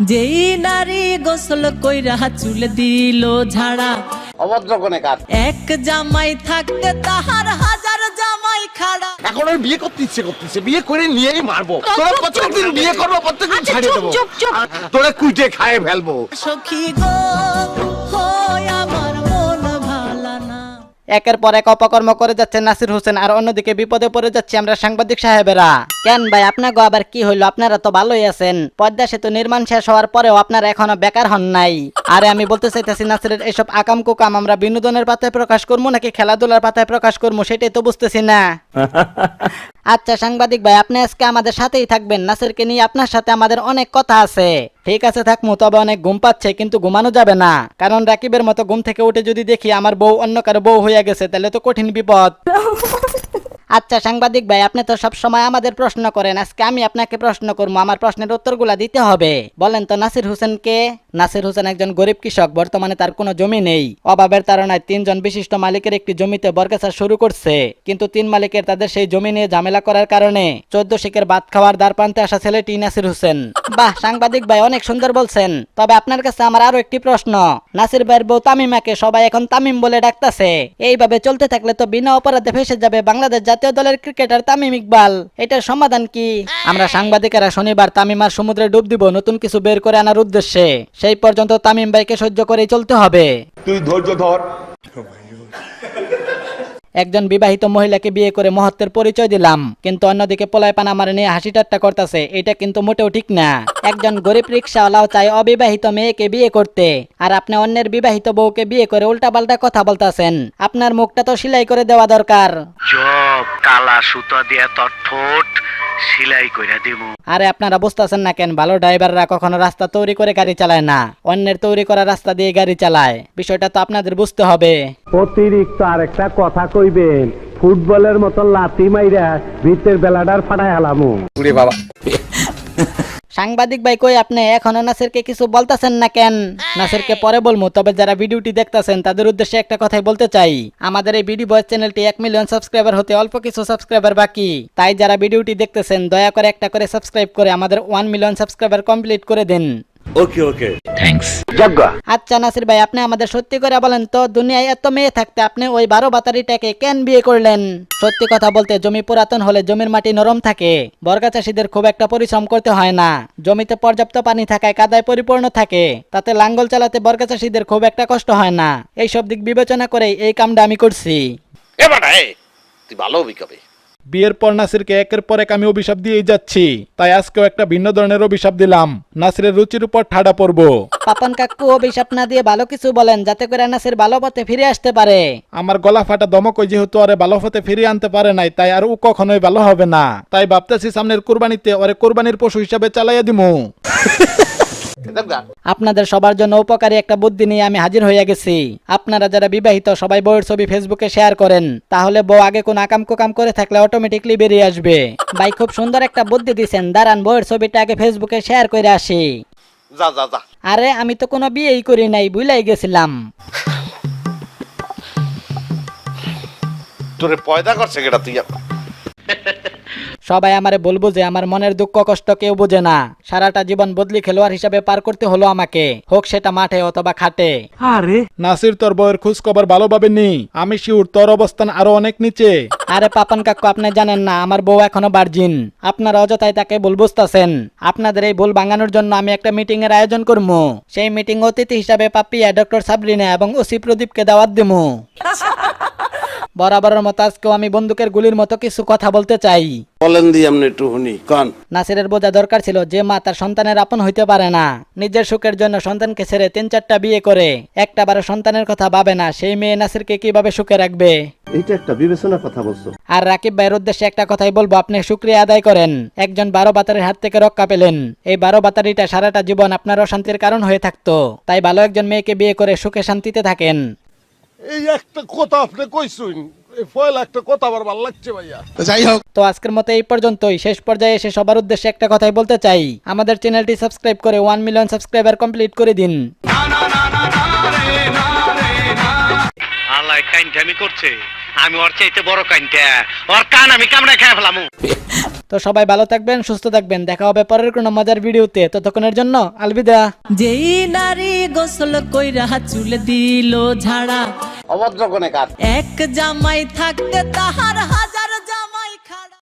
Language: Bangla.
যেই নারী গোসল কইরা চুল দিল ঝাড়া অভদ্র কোনে কাজ এক জামাই থাকতে তাহার হাজার জামাই খাড়া। এখন আর বিয়ে করতে ইচ্ছে করতেছে বিয়ে করে নিয়েই মারবো। তোরা প্রত্যেকদিন বিয়ে করব প্রত্যেকদিন আচ্ছা, ছাড়িয়ে দেবো। চুপ। আর তোরা কুইটে খায় ফেলব। সখী গো হয় একের পর এক অপকর্ম করে যাচ্ছে নাসির হোসেন আর অন্যদিকে বিপদে পড়ে যাচ্ছে আমরা সাংবাদিক সাহেবেরা। কেন ভাই আপনাকে আবার কি হইল? আপনারা তো ভালোই আছেন। পদ্মা সেতু নির্মাণ শেষ হওয়ার পরেও আপনারা এখনও বেকার হন নাই। আরে আমি বলতে চাইতেছি, নাসিরের এসব আকাম কুকাম আমরা বিনোদনের পাতায় প্রকাশ করব নাকি খেলাধুলার পাতায় প্রকাশ করব, সেটাই তো বুঝতেছি না। আচ্ছা সাংবাদিক ভাই, আপনি আজকে আমাদের সাথেই থাকবেন। নাসিরকে নিয়ে আপনার সাথে আমাদের অনেক কথা আছে। ঠিক আছে, থাকমু, তবে অনেক ঘুম পাচ্ছে, কিন্তু ঘুমানো যাবে না। কারণ রাকিবের মতো ঘুম থেকে উঠে যদি দেখি আমার বউ অন্য কারও বউ হয়ে গেছে, তাহলে তো কঠিন বিপদ। আচ্ছা সাংবাদিক ভাই, আপনি তো সব সময় আমাদের প্রশ্ন করেন। আজকে আমি আপনাকে প্রশ্ন করব, আমার প্রশ্নের উত্তরগুলা দিতে হবে। বলেন তো, নাসির হোসেন কে? নাসির হোসেন একজন গরিব কৃষক, বর্তমানে তার কোনো জমি নেই। অভাবের তাড়নায় তিনজন বিশিষ্ট মালিকের একটি জমিতে বরগাছা শুরু করছে। কিন্তু তিন মালিকের তাদের সেই জমি নিয়ে ঝামেলা করার কারণে চোদ্দ শিখের ভাত খাওয়ার দ্বার প্রান্তে আসা ছেলেটি নাসির হোসেন। বাহ, সাংবাদিক ভাই, অনেক সুন্দর বলছেন। তবে আপনার কাছে আমার আরও একটি প্রশ্ন। নাসির ভাইয়ের বউ তামিমাকে সবাই এখন তামিম বলে ডাকতাছে। এইভাবে চলতে থাকলে তো বিনা অপরাধে ফেসে যাবে বাংলাদেশ জাতীয় দলের ক্রিকেটার তামিম ইকবাল। এটার সমাধান কি? আমরা সাংবাদিকেরা শনিবার তামিমার সমুদ্রে ডুব দিব নতুন কিছু বের করে আনার উদ্দেশ্যে। সেই পর্যন্ত তামিম ভাইকে সহ্য করেই চলতে হবে। তুই ধৈর্য ধর। একজন বিবাহিত মহিলাকে বিয়ে করে মহত্বের পরিচয় দিলাম কিন্তু অন্যদিকে পলায় পানা মারে নিয়ে হাসি ঠাট্টা করতেছে এটা কিন্তু মোটেও ঠিক না। একজন গরিব রিক্সাওয়ালাও চায় অবিবাহিত মেয়েকে বিয়ে করতে আর আপনি অন্যের বিবাহিত বউকে বিয়ে করে উল্টাপাল্টা কথা বলতাছেন। আপনার মুখটা তো সেলাই করে দেওয়া দরকার। চপ কালা সুতা দিয়া তোর ঠোঁট সিলাই কইরা দিমু। আরে আপনারা বুঝতেছেন না কেন ভালো ড্রাইভাররা কখনো রাস্তা তৈরি করে গাড়ি চালায় না অন্যের তৈরি করা রাস্তা দিয়ে গাড়ি চালায়। বিষয়টা তো আপনাদের বুঝতে হবে। অতিরিক্ত আরেকটা কথা কইবেন ফুটবলের মতো লাতি মাইরা ভিতের বেলাডার ফাটাই হালামু। উরে বাবা। সাংবাদিক ভাই কই আপনি এখনও নাসিরকে কিছু বলতেছেন না কেন? নাসিরকে পরে বলব তবে যারা ভিডিওটি দেখতাছেন তাদের উদ্দেশ্যে একটা কথাই বলতে চাই। আমাদের এই ভিডিও বয়েস চ্যানেলটি এক মিলিয়ন সাবস্ক্রাইবার হতে অল্প কিছু সাবস্ক্রাইবার বাকি। তাই যারা ভিডিওটি দেখতেছেন দয়া করে একটা করে সাবস্ক্রাইব করে আমাদের ওয়ান মিলিয়ন সাবস্ক্রাইবার কমপ্লিট করে দিন। আচ্ছা নাসির ভাই আপনি আমাদের সত্যি করে বলেন তো দুনিয়ায় এত মেয়ে থাকতে আপনি ওই বারো বাতারিটাকে কেন বিয়ে করলেন? সত্যি কথা বলতে জমি পুরাতন হলে জমির মাটি নরম থাকে। বর্গা চাষীদের খুব একটা পরিশ্রম করতে হয় না। জমিতে পর্যাপ্ত পানি থাকায় কাদায় পরিপূর্ণ থাকে। তাতে লাঙ্গল চালাতে বর্গা চাষীদের খুব একটা কষ্ট হয় না। এইসব দিক বিবেচনা করেই এই কামটা আমি করছি। এবার তুই ভালো অভিজ্ঞবে বিয়ের পর নাসিরকে একের পর এক আমি অভিশাপ দিয়েই যাচ্ছি। তাই আজকেও একটা ভিন্ন ধরনের অভিশাপ দিলাম। নাসিরের রুচির উপর ঠাডা পড়ব। পাপন কাকু অভিশাপ না দিয়ে ভালো কিছু বলেন যাতে করে নাসির ভালো পথে ফিরে আসতে পারে। আমার গলা ফাটা দমকই যেহেতু আরে ভালো হতে ফিরিয়ে আনতে পারে নাই তাই আর ও কখনোই ভালো হবে না। তাই ভাবতেছি সামনের কোরবানিতে ওরে কোরবানির পশু হিসাবে চালাইয়া দিমু। আপনাদের সবার জন্য উপকারী একটা বুদ্ধি নিয়ে আমি হাজির হয়ে গেছি। আপনারা যারা বিবাহিত সবাই বউয়ের ছবি ফেসবুকে শেয়ার করেন। তাহলে বউ আগে কোন আকাম কুকাম করে থাকলে অটোমেটিকলি বেরিয়ে আসবে। ভাই খুব সুন্দর একটা বুদ্ধি দিছেন। দাঁড়ান বউয়ের ছবিটা আগে ফেসবুকে শেয়ার করে আসি। যা যা যা। আরে আমি তো কোনো বিয়েই করি নাই বুঝলাই গেছিলাম। তোরে পয়দা করছে কেটা তুই সবাই আমারে বলব যে আমার মনের দুঃখ কষ্ট কেউ বোঝে না। সারাটা জীবন বদলি খেলোয়াড় হিসাবে পার করতে হলো আমাকে। হোক সেটা মাঠে অথবা খাটে। আরে। নাসির তোর বউয়ের খোঁজ খবর ভালোভাবে নি আমি শিউর তোর অবস্থান আরও অনেক নিচে। আরে পাপন কাকু আপনি জানেন না আমার বউ এখনও বার্জিন আপনারা অযথায় তাকে ভুল বুঝতেছেন। আপনাদের এই ভুল ভাঙানোর জন্য আমি একটা মিটিং এর আয়োজন করব সেই মিটিং অতিথি হিসাবে পাপিয়া ডক্টর সাবরিনা এবং ওসি প্রদীপকে দাওয়াত দিমু। বরাবরের মতো আজকেও আমি বন্দুকের গুলির মতো কিছু কথা বলতে চাই। বলেন দি আপনি একটু শুনি কন। নাসিরের বোঝা দরকার ছিল যে মা তার সন্তানের আপন হইতে পারে না। নিজের সুখের জন্য সন্তানকে ছেড়ে তিন চারটা বিয়ে করে। একটা বারো সন্তানের কথা ভাবে না সেই মেয়ে নাসিরকে কীভাবে সুখে রাখবে? এটা একটা বিবেচনার কথা বলছো। আর রাকিব ভাইয়ের উদ্দেশ্যে একটা কথাই বলব আপনি শুক্রিয়া আদায় করেন। একজন বারো বাতারের হাত থেকে রক্ষা পেলেন। এই বারো বাতারিটা সারাটা জীবন আপনার অশান্তির কারণ হয়ে থাকতো। তাই ভালো একজন মেয়েকে বিয়ে করে সুখে শান্তিতে থাকেন। এই একটা কথা আপনি কইছুন এই ফয়লা একটা কথা আমার ভালো লাগছে ভাইয়া। তো আজকের মতো এই পর্যন্তই। শেষ পর্যায়ে এসে সবার উদ্দেশ্যে একটা কথাই বলতে চাই। আমাদের চ্যানেলটি সাবস্ক্রাইব করে ওয়ান মিলিয়ন সাবস্ক্রাইবার কমপ্লিট করে দিন। আল্লাহ কাইনটা আমি করছে। আমি ওর চাইতে বড় কাইনটা। ওর কান আমি কামড়ে খেয়ে ফেলামু? তো সবাই ভালো থাকবেন সুস্থ থাকবেন। দেখা হবে পরের কোনো মজার ভিডিওতে। ততক্ষণের জন্য আলবিদা। যেই নারী গোসল কইরা চুল দিল ঝাড়া অভদ্র কোনে কাজ। এক জামাই থাকতে তাহার হাজার